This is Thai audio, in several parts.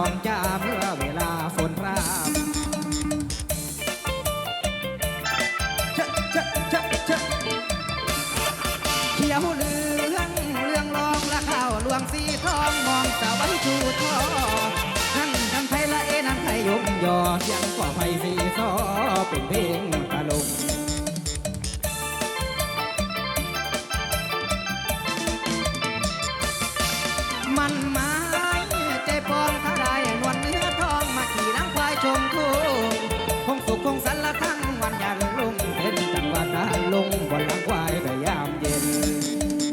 องจ้าเมื่อเวลาฝนพรามชะชะชะชะเขียวเหลืองเรื่องรองและข้าวหลวงสีทองมองสาวไว้ชูทอนั่งทำไทยละเอนั่งไทยยมยอเสียงก่อไฟสีซอเป็นเพลงตะลงมันม้ใ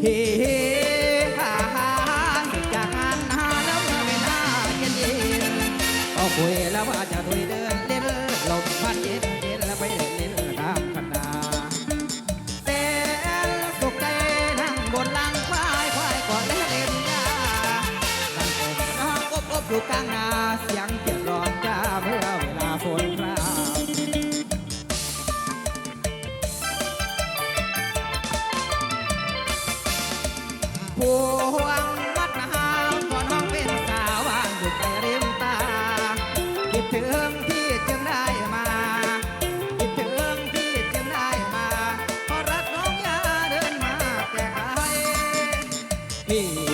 เฮ้ฮ่าฮ่าเสร็จากงานหาแล้วเมื่อเวลาเย็นเย็นก็คุยแล้วว่าจะถุยเดินเล่นลมพัดเย็นเย็นแล้วไปเล่นเล่นตามคณะเต้นสุขใจนั่งบนหลังควายควายก่อนเล่นเล่นยาตั้งอกน้องอบอบอยู่กลางนาเสียงเจ็บร้อนจ้า พวงวัดนาวขอน้องเป็นสาววางอยู่ใกล้ริมตา คิดถึงพี่จึงได้มา คิดถึงพี่จึงได้มาเพราะรักน้องยาเดินมาแต่ไกลพี่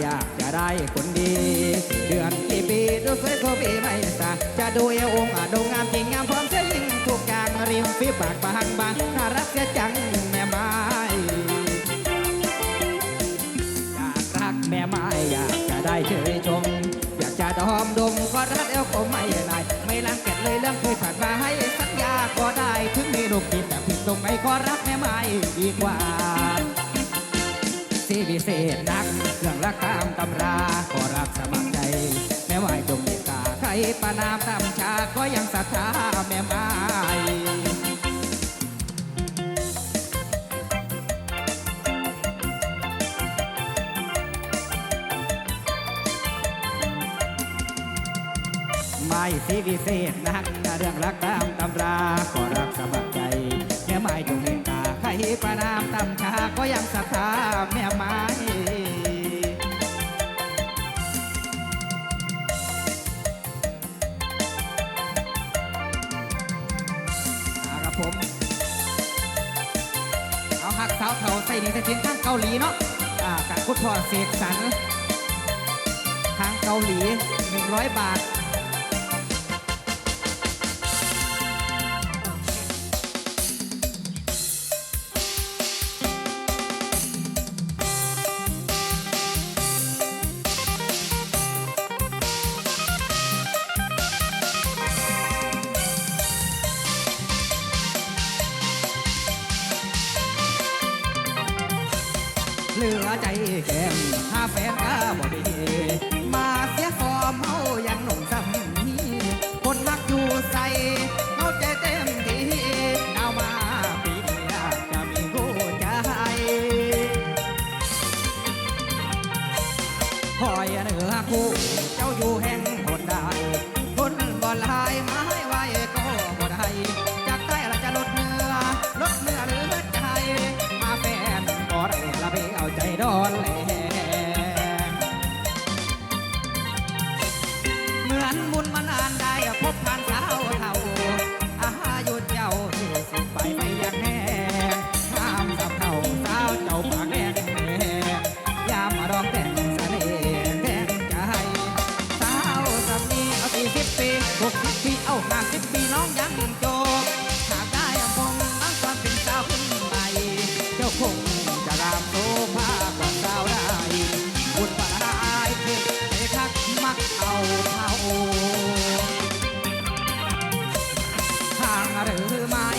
อยากจะได้คนดี เดือนกี่ปีดูสวยก็ปีไม่สาจะดูเอวองค์ดูงามจริงงามพร้อมเสียยิ่งทุกอย่างริมฝีปากบางบางน่ารักเสียจังแม่ไม้อยากรักแม่ไม้อยากจะได้เชยชมอยากจะดอมดมก็รักแล้วก็ไม่ได้ไม่รังเกียจเลยเรื่องเคยผ่านมาให้สัญญาก็ได้ถึงมีลูกผิดแต่ผิดตรงไหนก็รักแม่ไม้ดีกว่าสีวิเศษนัก รักตามตำราก็รักสมัครใจ แม้ว่าจงเมตตาใครประนามตามชาก็ยังศรัทธาแม่ไม้ไม่สีวิเศษนักเรื่องรักตามตำราก็รักสมัครใจ แม่ไม้จงเมตตาใครประนามตามชาก็ยังศรัทธาแม่ไม้ ผม เอาหักสาวเทาใส่หนีใส่เทียนทางเกาหลีเนาะอ่ากับคุณพ่อเสกสรรทางเกาหลี 100 บาท เหลือใจแก้มหาแฟนก็บ่ดีมาเสียฟอร์มเฮายังหนุ่มซ้ำนี้คนมักอยู่ใส่เฮาใจเต็มที่ดาวมาปีนี้อยากจะมีคู่ใจคอยเหนือคู่เจ้าอยู่แห่งหนใดคนบ่ลายไม้ ดอนแหล หรือไม่